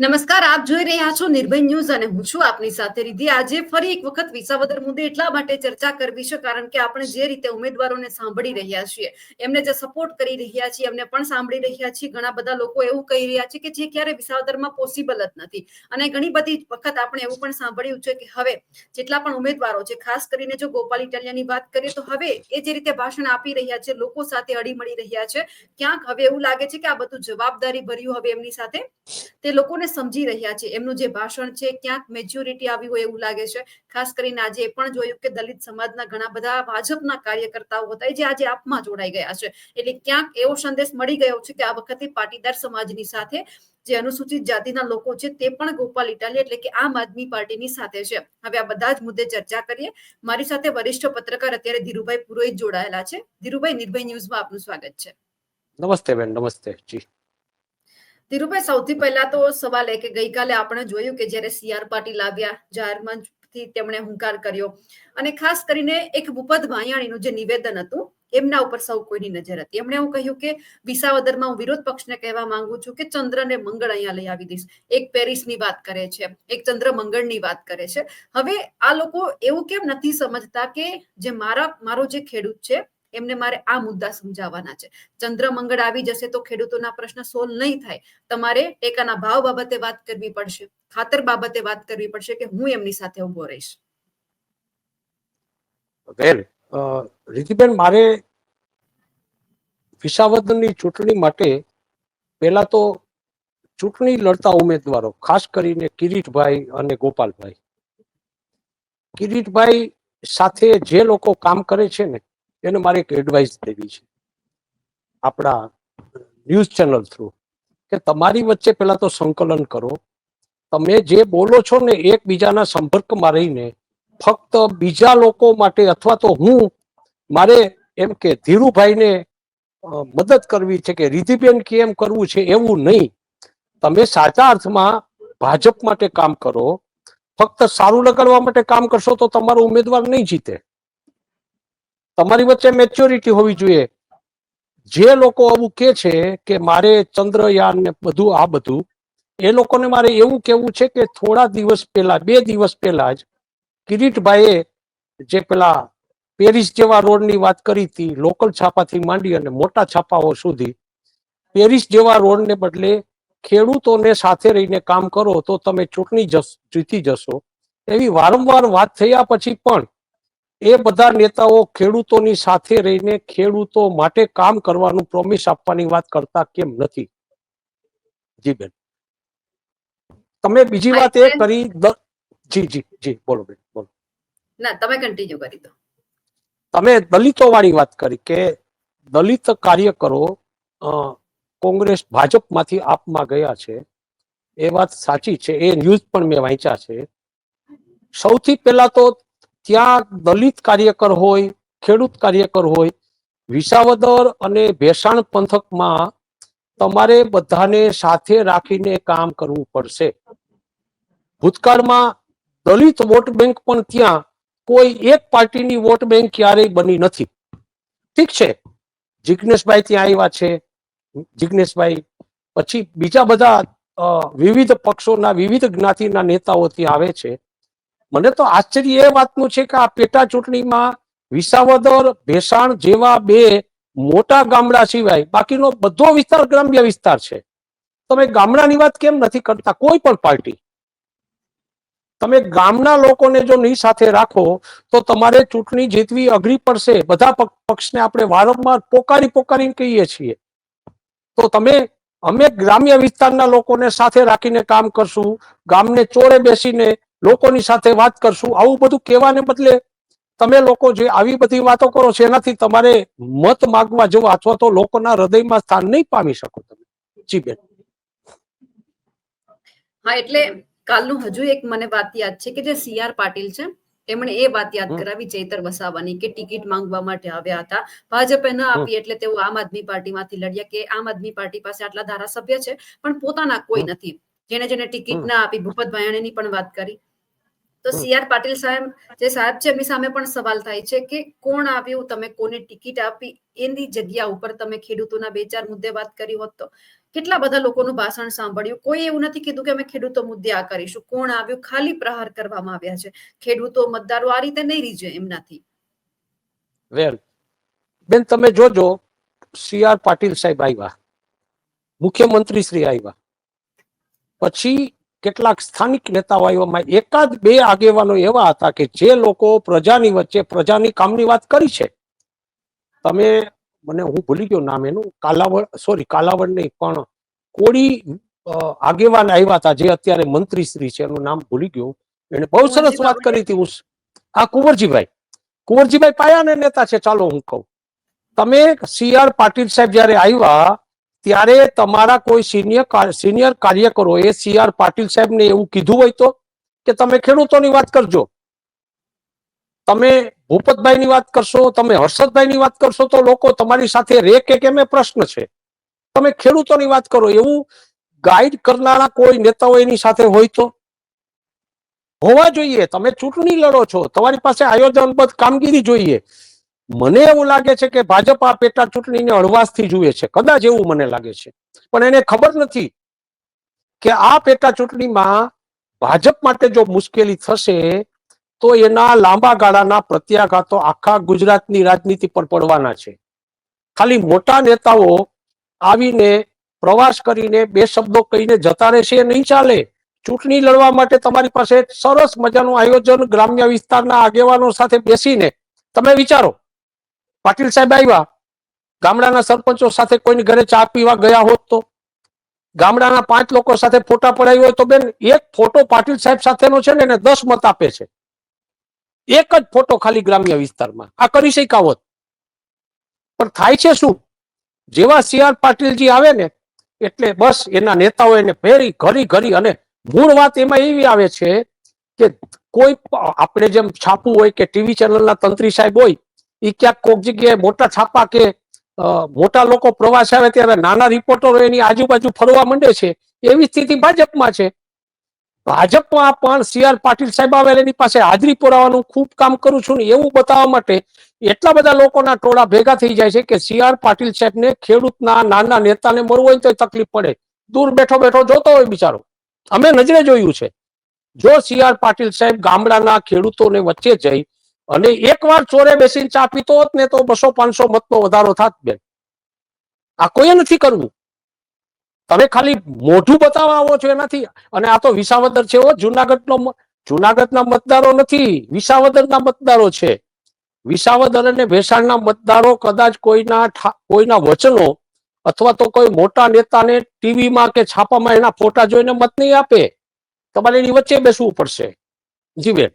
નમસ્કાર, આપ જોઈ રહ્યા છો નિર્ભય ન્યૂઝ અને હું છું આપની સાથે રીધિ. આજે ફરી એક વખત વિસાવદર મુદ્દે એટલા માટે ચર્ચા કરવી છે, કારણ કે આપણે જે રીતે ઉમેદવારોને સાંભળી રહ્યા છીએ, એમને જે સપોર્ટ કરી રહ્યા છીએ, એમને પણ સાંભળી રહ્યા છીએ. ઘણા બધા લોકો એવું કહી રહ્યા છે કે જે ક્યારે વિસાવદરમાં પોસિબલ જ નથી. અને ઘણી બધી વખત આપણે એવું પણ સાંભળ્યું છે કે હવે જેટલા પણ ઉમેદવારો છે, ખાસ કરીને જો ગોપાલ ઇટાલિયાની વાત કરીએ તો હવે એ જે રીતે ભાષણ આપી રહ્યા છે, લોકો સાથે હળી મળી રહ્યા છે. ક્યાંક હવે એવું લાગે છે કે આ બધું જવાબદારી ભર્યું હવે એમની સાથે. તે લોકોને સમજી રહ્યા છે. એમનું જે ભાષણ છે, ક્યાંક મેચ્યોરિટી આવી હોય એવું લાગે છે. ખાસ કરીને આજે એ પણ જોયું કે દલિત સમાજના ઘણા બધા ભાજપના કાર્યકર્તાઓ હતા જે આજે આપમાં જોડાઈ ગયા છે. એટલે ક્યાંક એવો સંદેશ મળી ગયો છે કે આ વખતે પાટીદાર સમાજની સાથે જે અનુસૂચિત જાતિના લોકો છે, તે પણ ગોપાલ ઇટાલી એટલે કે આમ આદમી પાર્ટીની સાથે છે. હવે આ બધા જ મુદ્દે ચર્ચા કરીએ. મારી સાથે વરિષ્ઠ પત્રકાર અત્યારે ધીરુભાઈ પુરોહિત જોડાયેલા છે. ધીરુભાઈ, નિર્ભય ન્યૂઝમાં આપનું સ્વાગત છે. નમસ્તે બેન, નમસ્તે. જી. ધીરુભાઈ, સૌથી પહેલા તો સવાલ એ કે ગઈકાલે આપણે જોયું કે જ્યારે સીઆર પાટીલ આવ્યા, જાહેર મંચથી તેમણે હુંકાર કર્યો. અને ખાસ કરીને એક ભૂપત ભાયાણીનું જે નિવેદન હતું, એમના ઉપર સૌ કોઈની નજર હતી. એમણે એવું કહ્યું કે વિસાવદરમાં હું વિરોધ પક્ષને કહેવા માંગુ છું કે ચંદ્ર ને મંગળ અહીંયા લઈ આવી દઈશ. એક પેરિસની વાત કરે છે, એક ચંદ્ર મંગળની વાત કરે છે. હવે આ લોકો એવું કેમ નથી સમજતા કે જે મારા, મારો જે ખેડૂત છે એમને મારે આ મુદ્દા સમજાવવાના છે. ચંદ્ર મંગળ આવી જશે તો ખેડૂતોના પ્રશ્ન સોલ્વ નહીં થાય. તમારે ટેકાના ભાવ બાબતે વાત કરવી પડશે. ખાતર બાબતે વાત કરવી પડશે કે હું એમની સાથે ઊભો રહીશ. વેલ રીતિબેન મારે વિસાવદનની ચૂંટણી માટે પહેલા તો ચૂંટણી લડતા ઉમેદવારો, ખાસ કરીને કિરીટભાઈ અને ગોપાલભાઈ. કિરીટભાઈ સાથે જે લોકો કામ કરે છે ને એને મારે એક એડવાઇસ દેવી છે. આપણા ન્યૂઝ ચેનલ થ્રુ કે તમારી વચ્ચે પહેલાં તો સંકલન કરો. તમે જે બોલો છો ને એકબીજાના સંપર્કમાં રહીને ફક્ત બીજા લોકો માટે અથવા તો હું, મારે એમ કે ધીરુભાઈને મદદ કરવી છે કે રિધિબેન કે એમ કરવું છે એવું નહીં. તમે સાચા અર્થમાં ભાજપ માટે કામ કરો. ફક્ત સારું લગાડવા માટે કામ કરશો તો તમારો ઉમેદવાર નહીં જીતે. તમારી વચ્ચે મેચ્યોરિટી હોવી જોઈએ. જે લોકો આવું કે છે કે મારે ચંદ્રયાન ને બધું, આ બધું, એ લોકોને મારે એવું કેવું છે કે થોડા દિવસ પહેલા, બે દિવસ પહેલા જ કિરીટભાઈએ જે પેલા પેરિસ જેવા રોડની વાત કરી હતી, લોકલ છાપાથી માંડી અને મોટા છાપાઓ સુધી, પેરિસ જેવા રોડને બદલે ખેડૂતોને સાથે રહીને કામ કરો તો તમે ચૂંટણી જીતી જશો. એવી વારંવાર વાત થયા પછી પણ એ બધા નેતાઓ ખેડૂતોની સાથે રહીને ખેડૂતો માટે કામ કરવાનું પ્રોમિસ આપવાની વાત કરતા કેમ નથી? જી બેન. તમે બીજી વાત એ કરી જી જી જી બોલો બેન બોલો. ના તમે કન્ટિન્યુ કરી દો. તમે દલિતો વાળી વાત કરી કે દલિત કાર્યકરો કોંગ્રેસ ભાજપમાંથી આપમાં ગયા છે. એ વાત સાચી છે. એ ન્યૂઝ પણ મેં વાંચ્યા છે. સૌથી પહેલા તો ત્યાં દલિત કાર્યકર હોય, ખેડૂત કાર્યકર હોય, વિસાવદર અને ભેસાણ પંથકમાં તમારે બધાને સાથે રાખીને કામ કરવું પડશે. ભૂતકાળમાં દલિત વોટ બેંક પણ ત્યાં કોઈ એક પાર્ટીની વોટ બેંક ક્યારેય બની નથી. ઠીક છે, જિગ્નેશભાઈ ત્યાં આવ્યા છે. જિગ્નેશભાઈ, પછી બીજા બધા વિવિધ પક્ષોના, વિવિધ જ્ઞાતિના નેતાઓ ત્યાં આવે છે. મને તો આશ્ચર્ય એ વાતનું છે કે આ પેટા ચૂંટણીમાં વિસાવદર, ભેસાણ જેવા બે મોટા ગામડા સિવાય બાકીનો બધો વિસ્તાર ગ્રામ્ય વિસ્તાર છે. તમે ગામડાની વાત કેમ નથી કરતા? કોઈ પણ પાર્ટી. તમે ગામના લોકોને જો નહીં સાથે રાખો, તો તમારે ચૂંટણી જીતવી અઘરી પડશે. બધા પક- પક્ષને આપણે વારંવાર પોકારી પોકારીને કહીએ છીએ. તો તમે, અમે ગ્રામ્ય વિસ્તારના લોકોને સાથે રાખીને કામ કરશું. ગામને ચોરે બેસીને લોકોની સાથે વાત કરશું. આવું બધું કહેવાને બદલે તમે લોકો જે આવી બધી વાતો કરો છો એનાથી તમારે મત માગવા જવું અથવા તો લોકોના હૃદયમાં સ્થાન નહીં પામી શકો તમે. જી બેન. હા એટલે કાલનું હજુ એક મને વાત યાદ છે કે જે સીઆર પાટીલ છે એમણે એ વાત યાદ કરાવી ચૈતર વસાવાની કે ટિકિટ માંગવા માટે આવ્યા હતા. ભાજપે ન આપી એટલે તેઓ આમ આદમી પાર્ટીમાંથી લડ્યા કે આમ આદમી પાર્ટી પાસે આટલા ધારાસભ્ય છે પણ પોતાના કોઈ નથી. જેને જેને ટિકિટ ના આપી ભૂપત ભાયાણીની પણ વાત કરી. તો. સીઆર પાટીલ સાહેબ, જે સાહેબ છે, એમની સામે પણ સવાલ થાય છે કે કોણ આવ્યું? તમે કોને ટિકિટ આપી? એની જગ્યા ઉપર તમે ખેડૂતોના બે ચાર મુદ્દે વાત કરી હોત તો. કેટલા બધા લોકોનું ભાષણ સાંભળ્યું? કોઈ એવું નથી કીધું કે અમે ખેડૂતો મુદ્દે આ કરીશું. કોણ આવ્યું? ખાલી પ્રહાર કરવામાં આવ્યા છે. ખેડૂતો, મતદારો આ રીતે નહીં રીજે એમનાથી. વેલ. બેન, તમે જોજો, સી આર પાટીલ સાહેબ આવ્યા. મુખ્યમંત્રી શ્રી આવ્યા. પછી કેટલાક સ્થાનિક નેતાઓ આવ્યા. એકાદ બે આગેવાનો એવા હતા કે જે લોકો પ્રજાની વચ્ચે પ્રજાની કામની વાત કરી છે. તમે મને હું ભૂલી ગયો નામ એનું. કાલાવડ સોરી કાલાવડ નહીં પણ કોળી આગેવાન આવ્યા હતા જે અત્યારે મંત્રી શ્રી છે એનું નામ ભૂલી ગયો. એને બહુ સરસ વાત કરી હતી હું આ કુંવરજીભાઈ. કુંવરજીભાઈ પાયાને નેતા છે ચાલો હું કહું. તમે સી આર પાટીલ સાહેબ જયારે આવ્યા ત્યારે તમારા કોઈ સિનિયર સિનિયર કાર્યકરોએ સી આર પાટીલ સાહેબને એવું કીધું હોય તો, કે તમે ખેડૂતોની વાત કરજો. તમે ભૂપતભાઈની વાત કરશો, તમે હર્ષદભાઈની વાત કરશો તો લોકો તમારી સાથે રે કે કેમ એ પ્રશ્ન છે. તમે ખેડૂતોની વાત કરો, એવું ગાઈડ કરનારા કોઈ નેતાઓ એની સાથે હોય તો? હોવા જોઈએ, તમે ચૂંટણી લડો છો, તમારી પાસે આયોજનબદ્ધ કામગીરી જોઈએ. મને એવું લાગે છે કે ભાજપ આ પેટા ચૂંટણીને હળવાશથી જુએ છે. કદાચ એવું મને લાગે છે. પણ એને ખબર નથી કે આ પેટા ચૂંટણીમાં ભાજપ માટે જો મુશ્કેલી થશે, તો એના લાંબા ગાળાના પ્રત્યાઘાતો આખા ગુજરાતની રાજનીતિ પર પડવાના છે. ખાલી મોટા નેતાઓ આવીને પ્રવાસ કરીને બે શબ્દો કહીને જતા રહેશે નહીં ચાલે. ચૂંટણી લડવા માટે તમારી પાસે સરસ મજાનું આયોજન ગ્રામ્ય વિસ્તારના આગેવાનો સાથે બેસીને. તમે વિચારો પાટીલ સાહેબ આવ્યા. ગામડાના સરપંચો સાથે કોઈની ઘરે ચા પીવા ગયા હોત તો? ગામડાના પાંચ લોકો સાથે ફોટા પડાવી હોય તો બેન, એક ફોટો પાટીલ સાહેબ સાથેનો છે ને એને દસ મત આપે છે. એક જ ફોટો ખાલી ગ્રામ્ય વિસ્તારમાં. આ કરી શકાવત પણ થાય છે શું? જેવા સી આર પાટીલજી આવે ને, એટલે બસ એના નેતાઓ એને ફેરી, ઘરી ઘરી અને મૂળ વાત એમાં એવી આવે છે કે કોઈ આપણે જેમ છાપવું હોય કે ટીવી ચેનલના તંત્રી સાહેબ હોય એ ક્યાંક કોક જગ્યાએ મોટા છાપા કે મોટા લોકો પ્રવાસ આવે ત્યારે નાના રિપોર્ટરો એની આજુબાજુ ફરવા માંડે છે, એવી સ્થિતિ ભાજપમાં છે. ભાજપમાં પણ સી આર પાટીલ સાહેબ આવે એની પાસે હાજરી પુરાવાનું ખૂબ કામ કરું છું ને એવું બતાવવા માટે એટલા બધા લોકોના ટોળા ભેગા થઈ જાય છે કે સી આર પાટીલ સાહેબને ખેડૂતના નાના નેતાને મળવું હોય તો તકલીફ પડે. દૂર બેઠો બેઠો જોતો હોય બિચારો. અમે નજરે જોયું છે. જો સી આર પાટીલ સાહેબ ગામડાના ખેડૂતોને વચ્ચે જઈ અને એકવાર ચોરે બેસીને ચા પીતો હોત ને તો બસો પાંચસો મતનો વધારો થાત બેન. આ કોઈએ નથી કરવું. તમે ખાલી મોઢું બતાવવા આવો છો એનાથી. અને આ તો વિસાવદર છે જુનાગઢનો જુનાગઢના મતદારો નથી, વિસાવદરના મતદારો છે. વિસાવદર અને ભેસાણના મતદારો કદાચ કોઈના કોઈના વચનો અથવા તો કોઈ મોટા નેતાને ટીવીમાં કે છાપામાં એના ફોટા જોઈને મત નહીં આપે. તમારે એની વચ્ચે બેસવું પડશે. જી બેન.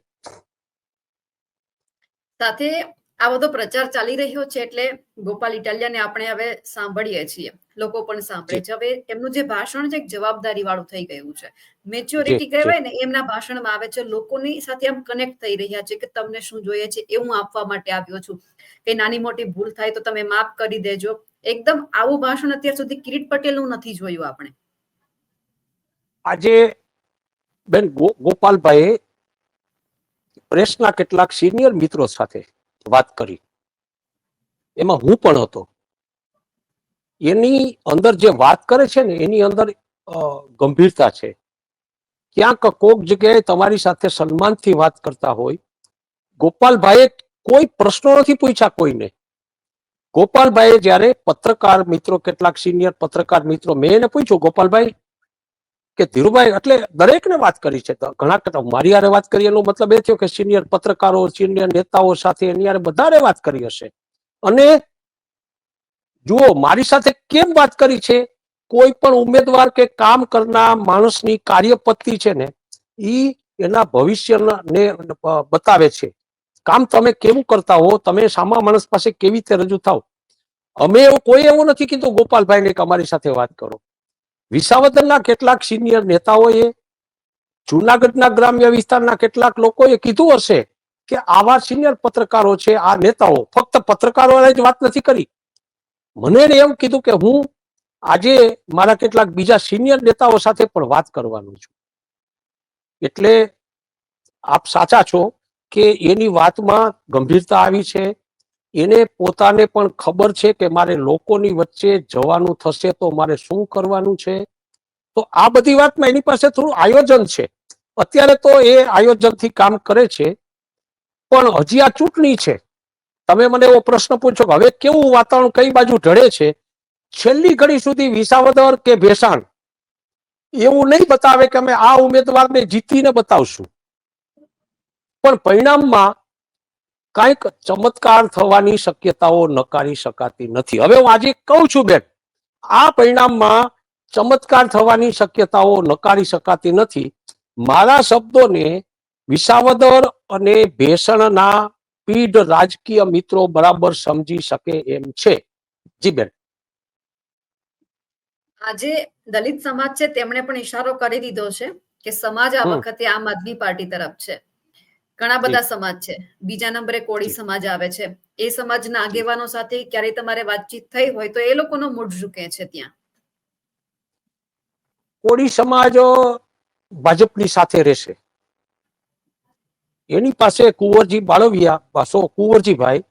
સાથે આ બધો પ્રચાર ચાલી રહ્યો છે એટલે ગોપાલ ઇટાલિયાને આપણે હવે સાંભળીએ છીએ. લોકો પણ સાંભળે છે. હવે એમનું જે ભાષણ છે જવાબદારી વાળું થઈ ગયું છે. મેચ્યોરિટી કહેવાય ને એમના ભાષણમાં આવે છે. લોકોની સાથે આમ કનેક્ટ થઈ રહ્યા છે કે તમને શું જોઈએ છે એ હું આપવા માટે આવ્યો છું. કે નાની મોટી ભૂલ થાય તો તમે માફ કરી દેજો. એકદમ આવું ભાષણ અત્યાર સુધી કિરીટ પટેલનું નથી જોયું આપણે. આજે બેન ગો- ગોપાલભાઈએ પ્રેસના કેટલાક સિનિયર મિત્રો સાથે વાત કરી. એમાં હું પણ હતો. એની અંદર જે વાત કરે છે ને, એની અંદર ગંભીરતા છે. ક્યાંક કોક જગ્યાએ તમારી સાથે સન્માનથી વાત કરતા હોય. ગોપાલભાઈએ કોઈ પ્રશ્નો નથી પૂછ્યા કોઈને. ગોપાલભાઈએ જ્યારે પત્રકાર મિત્રો, કેટલાક સિનિયર પત્રકાર મિત્રો, મેં એને પૂછ્યું, ગોપાલભાઈ કે ધીરુભાઈ, એટલે દરેકને વાત કરી છે. ઘણા કરતા મારી યારે વાત કરી, એનો મતલબ એ થયો કે સિનિયર પત્રકારો સિનિયર નેતાઓ સાથે એની યારે બધાને વાત કરી હશે. અને જુઓ, મારી સાથે કેમ વાત કરી છે? કોઈ પણ ઉમેદવાર કે કામ કરનાર માણસની કાર્યપદ્ધતિ છે ને, ઈ એના ભવિષ્યના ને બતાવે છે. કામ તમે કેવું કરતા હો? તમે સામા માણસ પાસે કેવી રીતે રજૂ થાવ? અમે એવું કોઈ એવું નથી કીધું, ગોપાલભાઈને કે અમારી સાથે વાત કરો. વિસાવદરના કેટલાક સિનિયર નેતાઓએ જુનાગઢના ગ્રામ્ય વિસ્તારના કેટલાક લોકોએ કીધું હશે કે આવા સિનિયર પત્રકારો છે, આ નેતાઓ. ફક્ત પત્રકારોને જ વાત નથી કરી. મને એમ કીધું કે હું આજે મારા કેટલાક બીજા સિનિયર નેતાઓ સાથે પણ વાત કરવાનું છું. એટલે આપ સાચા છો કે એની વાતમાં ગંભીરતા આવી છે એને પોતાને પણ ખબર છે કે મારે લોકોની વચ્ચે જવાનું થશે તો મારે શું કરવાનું છે? તો આ બધી વાતમાં એની પાસે થોડું આયોજન છે. અત્યારે તો એ આયોજનથી કામ કરે છે. પણ હજી આ ચૂંટણી છે. તમે મને એવો પ્રશ્ન પૂછો કે હવે કેવું વાતાવરણ કઈ બાજુ ઢળે છે? છેલ્લી ઘડી સુધી વિસાવદર કે ભેસાણ? એવું નહીં બતાવે કે અમે આ ઉમેદવારને જીતીને બતાવશું. પણ પરિણામમાં કાંઈક ચમત્કાર થવાની શક્યતાઓ નકારી શકાતી નથી. હવે હું આજે કહું છું બેન આ પરિણામમાં ચમત્કાર થવાની શક્યતાઓ નકારી શકાતી નથી. મારા શબ્દોને વિસાવદર અને ભેસણના પીઢ રાજકીય મિત્રો બરાબર સમજી શકે એમ છે. જી બેન. આજે દલિત સમાજ છે તેમણે પણ ઈશારો કરી દીધો છે કે સમાજ આ વખતે આમ આદમી પાર્ટી તરફ છે. ઘણા બધા સમાજ છે. બીજા નંબરે કોળી સમાજ આવે છે. એ સમાજના આગેવાનો સાથે ક્યારે તમારે વાતચીત થઈ હોય તો એ લોકોનો મૂડ ઝૂકે છે ત્યાં. કોળી સમાજ ભાજપની સાથે રહેશે. એની પાસે કુંવરજી બાળવિયા પાસો કુંવરજીભાઈ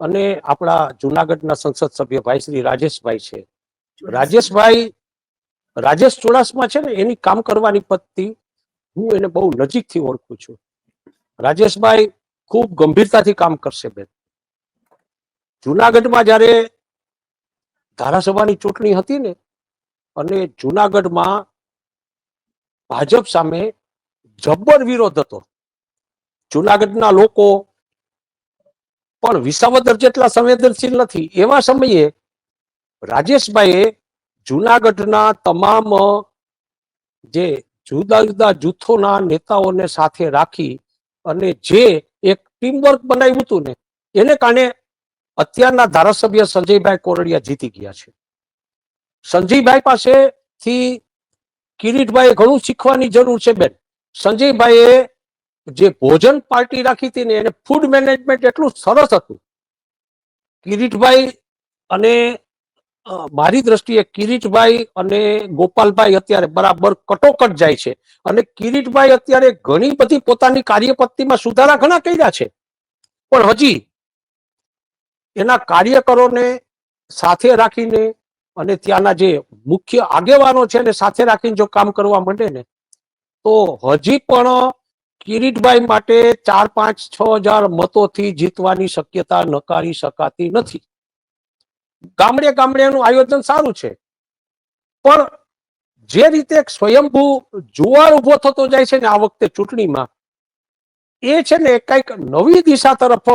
અને આપણા જુનાગઢના સંસદ સભ્ય ભાઈ શ્રી રાજેશભાઈ છે. રાજેશભાઈ રાજેશ ચુડાસમા છે ને એની કામ કરવાની પદ્ધતિ હું એને બહુ નજીકથી ઓળખું છું. રાજેશભાઈ ખૂબ ગંભીરતાથી કામ કરશે બેન. જુનાગઢમાં જ્યારે ધારાસભાની ચૂંટણી હતી ને, અને જુનાગઢમાં ભાજપ સામે જબ્બર વિરોધ હતો, જુનાગઢના લોકો પણ વિસાવદર જેટલા સંવેદનશીલ નથી, એવા સમયે રાજેશભાઈએ જુનાગઢના તમામ જે જુદા જુદા જૂથોના નેતાઓને સાથે રાખી અને જે એક ટીમવર્ક બનાવ્યું હતું ને, એને કારણે અત્યારના ધારાસભ્ય સંજયભાઈ કોરડિયા જીતી ગયા છે. સંજયભાઈ પાસેથી કિરીટભાઈએ ઘણું શીખવાની જરૂર છે બેન. સંજયભાઈએ જે ભોજન પાર્ટી રાખી હતી ને, એને ફૂડ મેનેજમેન્ટ એટલું સરસ હતું. કિરીટભાઈ અને મારી દ્રષ્ટિએ કિરીટભાઈ અને ગોપાલભાઈ અત્યારે બરાબર કટોકટ જાય છે. અને કિરીટભાઈ અત્યારે ઘણી બધી પોતાની કાર્યપત્તિમાં સુધારા ઘણા કર્યા છે. પણ હજી એના કાર્યકરોને સાથે રાખીને અને ત્યાંના જે મુખ્ય આગેવાનો છે એને સાથે રાખીને જો કામ કરવા માંડે ને, તો હજી પણ કિરીટભાઈ માટે ચાર પાંચ છ હજાર મતોથી જીતવાની શક્યતા નકારી શકાતી નથી. ગામડે ગામડે આયોજન સારું છે. પણ જે રીતે સ્વયંભૂ જુવાર ઊભો થતો જાય છે ને આ વખતે ચૂંટણીમાં એ છે ને કંઈક નવી દિશા તરફ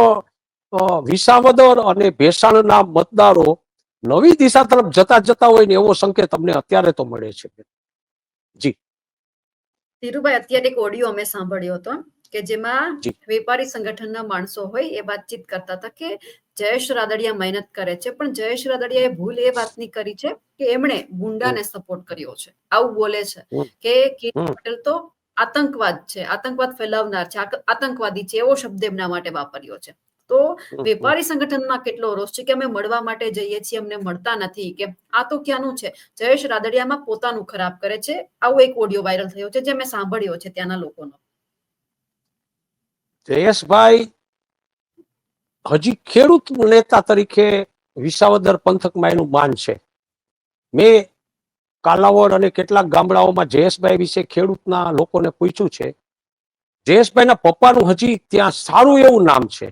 વિસાવદર અને ભેસાણના મતદારો નવી દિશા તરફ જતા જતા હોય ને એવો સંકેત અમને અત્યારે તો મળે છે. જી. ધીરુભાઈ અત્યારે એક ઓડિયો અમે સાંભળ્યો હતો કે જેમાં વેપારી સંગઠનના માણસો હોય એ વાતચીત કરતા હતા કે જયેશ રાદડિયા મહેનત કરે છે. પણ જયેશ રાદડિયાએ ભૂલ એ વાતની કરી છે કે એમણે ગુંડાને સપોર્ટ કર્યો છે. આવું બોલે છે કે કિરીટ પટેલ તો આતંકવાદ છે. આતંકવાદ ફેલાવનાર છે. આતંકવાદી છે. એવો શબ્દ એમના માટે વાપર્યો છે. તો વેપારી સંગઠનમાં કેટલો રોષ છે કે અમે મળવા માટે જઈએ છીએ અમને મળતા નથી. કે આ તો ક્યાંનું છે? જયેશ રાદડિયામાં પોતાનું ખરાબ કરે છે. આવો એક ઓડિયો વાયરલ થયો છે જે મેં સાંભળ્યો છે ત્યાંના લોકોનો. જયેશભાઈ હજી ખેડૂત નેતા તરીકે વિસાવદર પંથકમાં એનું માન છે. મેં કાલાવડ અને કેટલાક ગામડાઓમાં જયેશભાઈ વિશે ખેડૂતના લોકોને પૂછ્યું છે. જયેશભાઈના પપ્પાનું હજી ત્યાં સારું એવું નામ છે.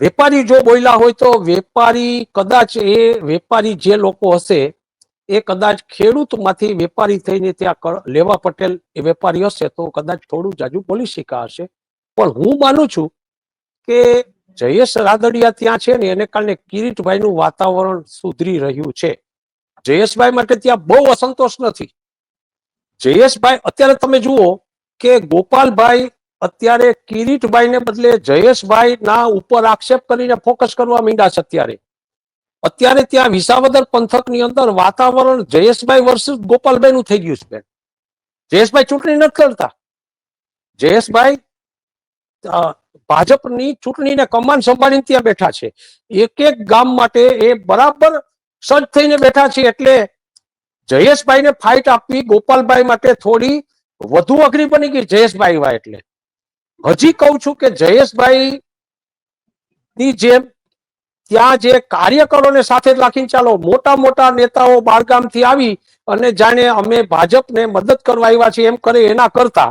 વેપારી જો બોલ્યા હોય તો વેપારી કદાચ એ વેપારી જે લોકો હશે, એ કદાચ ખેડૂતમાંથી વેપારી થઈને ત્યાં લેવા પટેલ એ વેપારી હશે તો કદાચ થોડું જાજુ બોલી શીખા હશે. પણ હું માનું છું કે જયેશ રાદડિયા ત્યાં છે ને, એને કારણે કિરીટભાઈનું વાતાવરણ સુધરી રહ્યું છે. જયેશભાઈ માટે ત્યાં બહુ અસંતોષ નથી. જયેશભાઈ, અત્યારે તમે જુઓ કે ગોપાલભાઈ અત્યારે કિરીટભાઈને બદલે જયેશભાઈ ના ઉપર આક્ષેપ કરીને ફોકસ કરવા માંડ્યા છે અત્યારે. અત્યારે ત્યાં વિસાવદર પંથકની અંદર વાતાવરણ જયેશભાઈ વર્સિસ ગોપાલભાઈ નું થઈ ગયું છે બેન. જયેશભાઈ ચૂંટણી નથી લડતા. જયેશભાઈ ભાજપની ચૂંટણીને કમાન સંભાળીને ત્યાં બેઠા છે. એક એક ગામ માટે એ બરાબર સજ્જ થઈને બેઠા છે એટલે જયેશભાઈને ફાઇટ આપવી ગોપાલભાઈ માટે થોડી વધુ અઘરી બની ગઈ જયેશભાઈ એવા એટલે. હજી કહું છું કે જયેશભાઈ ની જેમ ત્યાં જે કાર્યકરોને સાથે રાખીને ચાલો, મોટા મોટા નેતાઓ બાળગામથી આવી અને જાણે અમે ભાજપને મદદ કરવા આવ્યા છીએ એમ કરે એના કરતા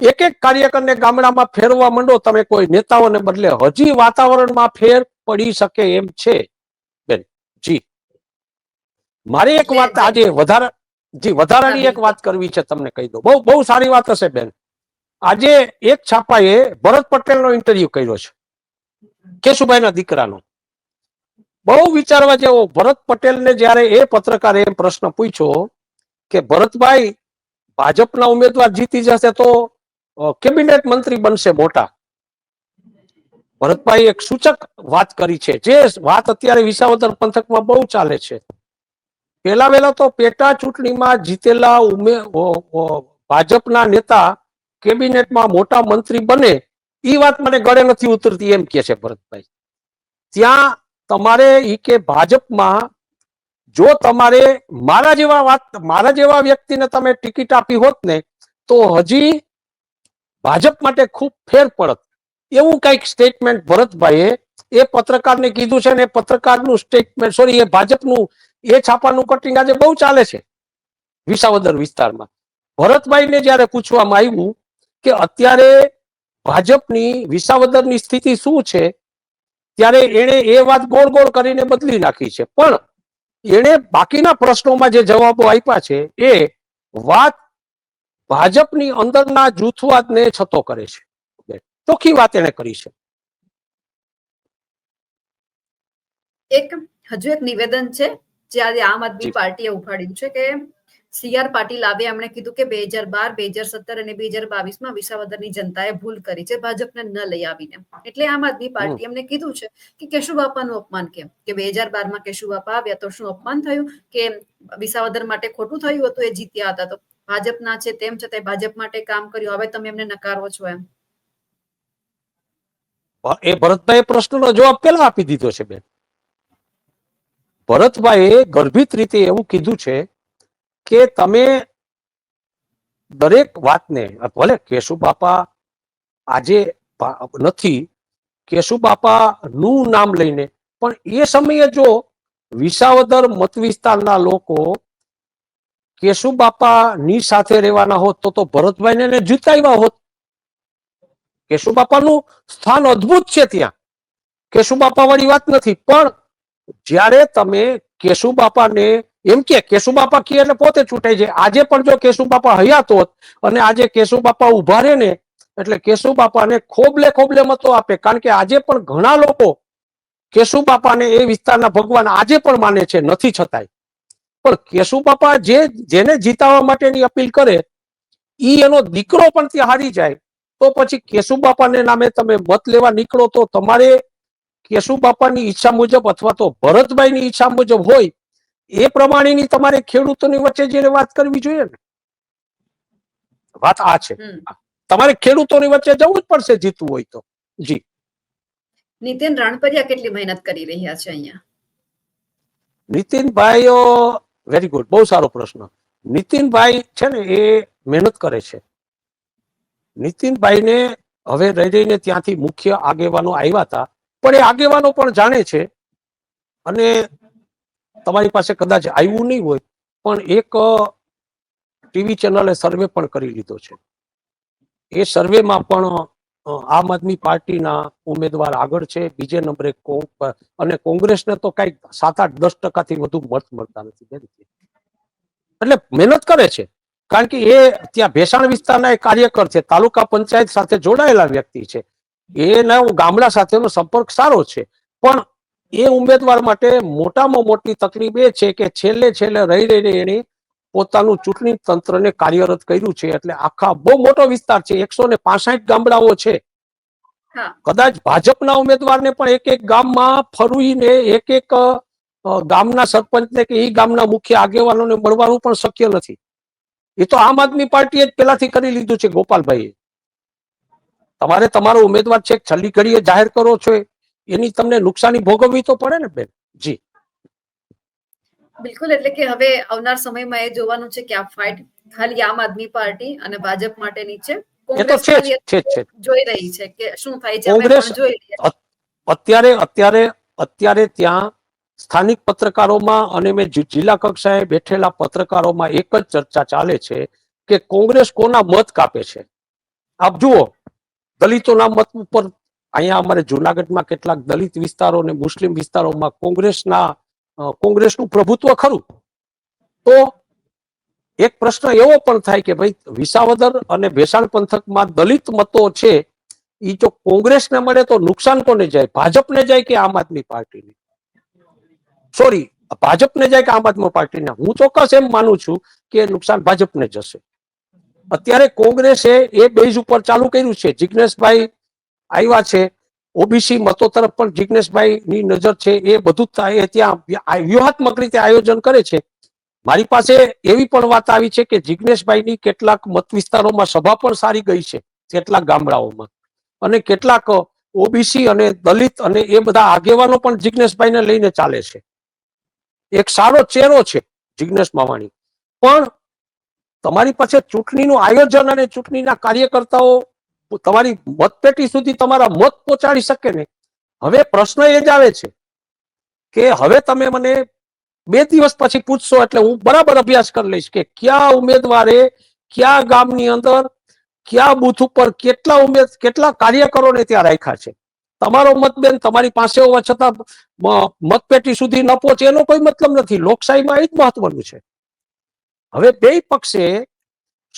એક એક કાર્યકરને ગામડામાં ફેરવા માંડો તમે કોઈ નેતાઓને બદલે હજી વાતાવરણમાં ફેર પડી શકે એમ છે. બેન જી. મારે એક વાત આજે વધારે જી વધારાની એક વાત કરવી છે તમને કહી દો બહુ બહુ સારી વાત હશે બેન. આજે એક છાપાએ ભરત પટેલનો ઇન્ટરવ્યુ કર્યો છે. કેશુભાઈના દીકરાનો. બહુ વિચારવા જેવો ભરત પટેલને જ્યારે એ પત્રકારે એમ પ્રશ્ન પૂછ્યો કે ભરતભાઈ ભાજપના ઉમેદવાર જીતી જશે તો કેબિનેટ મંત્રી બનશે મોટા. ભરતભાઈ એક સૂચક વાત કરી છે. જે વાત અત્યારે વિસાવદર પંથકમાં બહુ ચાલે છે. પેલા વેલા તો પેટા ચૂંટણીમાં જીતેલા ઉમે ભાજપના નેતા કેબિનેટમાં મોટા મંત્રી બને એ વાત મને ગળે નથી ઉતરતી એમ કે છે ભરતભાઈ. ત્યાં તમારે ઈ કે ભાજપમાં જો તમારે મારા જેવા વાત, મારા જેવા વ્યક્તિને તમે ટિકિટ આપી હોત ને, તો હજી ભાજપ માટે ખૂબ ફેર પડત. એવું કંઈક સ્ટેટમેન્ટ ભરતભાઈએ એ પત્રકારને કીધું છે ને પત્રકારનું સ્ટેટમેન્ટ સોરી એ ભાજપનું, એ છાપાનું કટિંગ આજે બહુ ચાલે છે વિસાવદર વિસ્તારમાં. ભરતભાઈને જ્યારે પૂછવામાં આવ્યું કે અત્યારે ભાજપની વિસાવદરની સ્થિતિ શું છે, ત્યારે એણે એ વાત ગોળ ગોળ કરીને બદલી નાખી છે. પણ એણે બાકીના પ્રશ્નોમાં જે જવાબો આપ્યા છે એ વાત ભાજપની અંદરના જૂથવાદને છતો કરે છે. ચોખ્ખી વાત એને કરી છે. એક હજુ એક નિવેદન છે જે આજે આમ આદમી. પાર્ટીએ ઉપાડ્યું છે કે સીઆર પાટીલ આવે એમણે કીધું કે બે હજાર બાર બે હજાર સત્તર અને બે હજાર બાવીસમાં વિસાવદરની જનતાએ ભૂલ કરી છે ભાજપને ન લઈ આવીને. એટલે આમ આદમી પાર્ટી એમને કીધું છે કે કેશુબાપાનું અપમાન કેમ? કે બે હજાર બારમાં કેશુબાપા આવ્યા તો શું અપમાન થયું? કે વિસાવદર માટે ખોટું થયું હતું એ જીત્યા હતા તો? ભાજપના છે, તેમ છતાં ભાજપ માટે કામ કર્યું. હવે તમે એમને નકારો છો એમ. એ ભરતભાઈ પ્રશ્નનો જવાબ પેલા આપી દીધો છે, બેન? ભરતભાઈએ ગર્ભિત રીતે એવું કીધું છે કે તમે દરેક વાતને, ભલે કેશુ બાપા આજે નથી, કેશુ બાપા નું નામ લઈને, પણ એ સમયે જો વિસાવદર મત વિસ્તારના લોકો કેશુ બાપા ની સાથે રહેવાના હોત તો તો ભરતભાઈને એને જીતાવ્યા હોત? કેશુ બાપાનું સ્થાન અદ્ભુત છે ત્યાં? કેશુ બાપા વાળી વાત નથી? પણ જ્યારે તમે કેશુ બાપાને એમ કે, કેશુ બાપા કહે એટલે પોતે છૂટાઈ જાય. આજે પણ જો કેશુ બાપા હયાત હોત અને આજે કેશુ બાપા ઊભા રહે ને, એટલે કેશુ બાપાને ખોબલે ખોબલે મતો આપે. કારણ કે આજે પણ ઘણા લોકો કેશુ બાપાને એ વિસ્તારના ભગવાન આજે પણ માને છે, નથી છતાંય. પણ કેશુ બાપા જે જેને જીતાવા માટેની અપીલ કરે ઈ એનો દીકરો પણ ત્યાં હારી જાય. તો પછી કેશુ બાપાને નામે તમે મત લેવા નીકળો તો તમારે કેશુ બાપાની ઈચ્છા મુજબ અથવા તો ભરતભાઈની ઈચ્છા મુજબ હોય એ પ્રમાણેની તમારે ખેડૂતોની વચ્ચે જઈને વાત કરવી જોઈએ ને? વાત આ છે. તમારે ખેડૂતોની વચ્ચે જવું જ પડશે જીતવું હોય તો. જી. નીતિન રણપરિયા કેટલી મહેનત કરી રહ્યા છે અહીંયા? નીતિનભાઈ વેરી ગુડ બહુ સારો પ્રશ્ન. નીતિનભાઈ છે ને એ મહેનત કરે છે. નીતિનભાઈને હવે રહી રહીને ત્યાંથી મુખ્ય આગેવાનો આવ્યા હતા. પણ એ આગેવાનો પણ જાણે છે. અને તમારી પાસે કદાચ આવ્યું નહીં હોય, પણ એક ટીવી ચેનલે સર્વે પણ કરી લીધો છે. એ સર્વેમાં પણ આમ આદમી પાર્ટીના ઉમેદવાર આગળ છે, બીજે નંબરે અને કોંગ્રેસને તો કંઈક સાત આઠ દસ ટકાથી વધુ મત મળતા નથી એટલે મહેનત કરે છે, કારણ કે એ ત્યાં ભેસાણ વિસ્તારના એક કાર્યકર છે, તાલુકા પંચાયત સાથે જોડાયેલા વ્યક્તિ છે. એના ગામડા સાથેનો સંપર્ક સારો છે, પણ એ ઉમેદવાર માટે મોટામાં મોટી તકલીફ એ છે કે છેલ્લે છેલ્લે રહી રહીને એને પોતાનું ચૂંટણી તંત્રને કાર્યરત કર્યું છે એટલે આખા બહુ મોટો વિસ્તાર છે. એકસો ને પાસઠ ગામડાઓ છે. કદાચ ભાજપના ઉમેદવારને પણ એક એક ગામમાં ફરવીને એક એક ગામના સરપંચને કે એ ગામના મુખ્ય આગેવાનોને મળવાનું પણ શક્ય નથી. એ તો આમ આદમી પાર્ટીએ જ પેલાથી કરી લીધું છે ગોપાલભાઈએ. તમારે તમારો ઉમેદવાર છે છેલ્લી ઘડીએ જાહેર કરો છો. એની તમને નુકસાની ભોગવવી તો પડે ને બેન? જી. બિલકુલ એટલે કે હવે આવનાર સમયમાં એ જોવાનું છે કે આ ફાઇટ ખાલી આમ આદમી પાર્ટી અને ભાજપ માટેની છે. જોઈ રહી છે કે શું થાય છે કોંગ્રેસ અત્યારે અત્યારે અત્યારે ત્યાં સ્થાનિક પત્રકારોમાં અને મેં જિલ્લા કક્ષાએ બેઠેલા પત્રકારોમાં એક જ ચર્ચા ચાલે છે કે કોંગ્રેસ કોના મત કાપે છે. આપ જુઓ દલિતોના મત ઉપર અહીંયા અમારે જુનાગઢમાં કેટલાક દલિત વિસ્તારો અને મુસ્લિમ વિસ્તારોમાં કોંગ્રેસના કોંગ્રેસનું પ્રભુત્વ ખરું? તો એક પ્રશ્ન એવો પણ થાય કે ભાઈ, વિસાવદર અને ભેસાણ પંથકમાં દલિત મતો છે એ જો કોંગ્રેસને મળે તો નુકસાન કોને જાય? ભાજપને જાય કે આમ આદમી પાર્ટીને? સોરી ભાજપને જાય કે આમ આદમી પાર્ટીને? હું ચોક્કસ એમ માનું છું કે નુકસાન ભાજપને જશે. અત્યારે કોંગ્રેસે એ બેઝ ઉપર ચાલુ કર્યું છે. જિગ્નેશભાઈ આવ્યા છે. ઓબીસી મતો તરફ પણ જિગ્નેશભાઈ ની નજર છે, એ બધું જ ત્યાં વ્યૂહાત્મક રીતે આયોજન કરે છે. મારી પાસે એવી પણ વાત આવી છે કે જિગ્નેશભાઈની કેટલાક મત વિસ્તારોમાં સભા પણ સારી ગઈ છે, કેટલાક ગામડાઓમાં. અને કેટલાક ઓબીસી અને દલિત અને એ બધા આગેવાનો પણ જિગ્નેશભાઈને લઈને ચાલે છે. એક સારો ચહેરો છે જિગ્નેશ માવાણી. પણ તમારી પાસે ચૂંટણીનું આયોજન અને ચૂંટણીના કાર્યકર્તાઓ તમારી મતપેટી સુધી તમારા મત પહોંચાડી શકે ને? હવે પ્રશ્ન એ જ આવે છે કે હવે તમે મને બે દિવસ પછી પૂછશો એટલે હું બરાબર અભ્યાસ કરી લઈશ કે કયા ઉમેદવારે કયા ગામની અંદર કયા બૂથ ઉપર કેટલા ઉમેદ કેટલા કાર્યકરોને ત્યાં રાખ્યા છે? તમારો મતબેન તમારી પાસે હોવા છતાં મતપેટી સુધી ન પહોંચે એનો કોઈ મતલબ નથી. લોકશાહીમાં એ જ મહત્વનું છે. હવે બે પક્ષે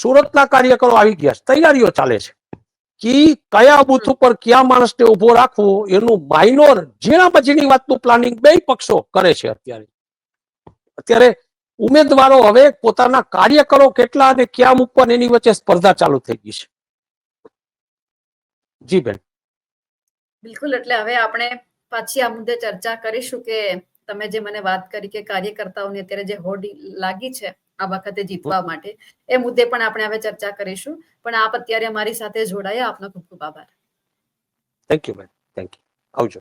સુરતના કાર્યકરો આવી ગયા છે. તૈયારીઓ ચાલે છે. કે કયા બુથ ઉપર કયા માણસને ઊભો રાખવો એનું માઇનોર જેના પછીની વાતનું પ્લાનિંગ બે પક્ષો કરે છે અત્યારે. અત્યારે ઉમેદવારો હવે પોતાના કાર્યકરો કેટલા અને ક્યાં મૂકવા એની વચ્ચે સ્પર્ધા ચાલુ થઈ ગઈ છે. જી બેન. બિલકુલ એટલે હવે આપણે પાછી આ મુદ્દે ચર્ચા કરીશું કે તમે જે મને વાત કરી કે કાર્યકર્તાઓની અત્યારે જે હોડ લાગી છે આ વખતે જીતવા માટે. એ મુદ્દે પણ આપણે હવે ચર્ચા કરીશું. પણ આપ અત્યારે અમારી સાથે જોડાયા. આપનો ખૂબ ખૂબ આભાર. થેન્ક યુ બેન થેન્ક યુ આવજો.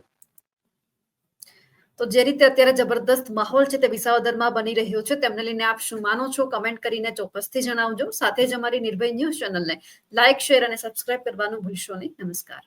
તો જે રીતે અત્યારે જબરદસ્ત માહોલ છે તે વિસાવદરમાં બની રહ્યો છે તેમને લઈને આપ શું માનો છો? કમેન્ટ કરીને ચોક્કસથી જણાવજો. સાથે જ અમારી નિર્ભય ન્યૂઝ ચેનલને લાઇક શેર અને સબસ્ક્રાઇબ કરવાનું ભૂલશો નહીં. નમસ્કાર.